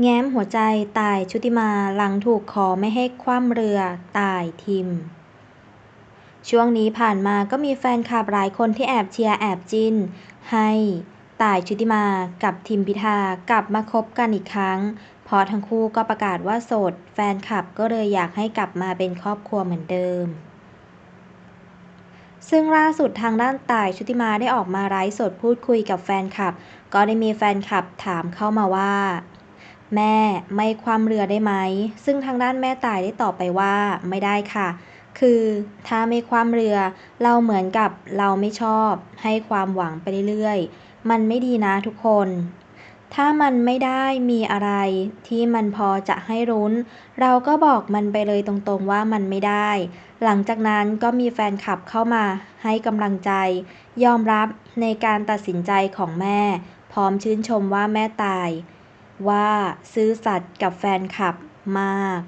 แง้มหัวใจ ต่าย ชุติมา หลังถูกขอไม่ให้คว่ำเรือ ต่าย ทิม ช่วงนี้ผ่านมาก็มีแฟนคลับหลายคนที่แอบเชียร์แอบจิน ให้ ต่าย ชุติมา กับทิมพิธากลับมาคบกันอีกครั้ง เพราะทั้งคู่ก็ประกาศว่าโสด แฟนคลับก็เลยอยากให้กลับมาเป็นครอบครัวเหมือนเดิมซึ่งล่าสุดทางด้านต่ายชุติมาได้ออกมาไลฟ์สดพูดคุยกับแฟนคลับ ก็ได้มีแฟนคลับถามเข้ามาว่า แม่ไม่คว่ำเรือได้ไหม ซึ่งทางด้านแม่ตายได้ตอบไปว่าไม่ได้ค่ะ คือถ้าไม่คว่ำเรือ เราเหมือนกับเราไม่ชอบ ให้ความหวังไปเรื่อยๆ มันไม่ดีนะทุกคน ถ้ามันไม่ได้มีอะไรที่มันพอจะให้รุ้น เราก็บอกมันไปเลยตรงๆว่ามันไม่ได้ หลังจากนั้นก็มีแฟนคลับเข้ามาให้กำลังใจ ยอมรับในการตัดสินใจของแม่ พร้อมชื่นชมว่าแม่ตาย ว่าซื่อสัตย์กับแฟนคลับมาก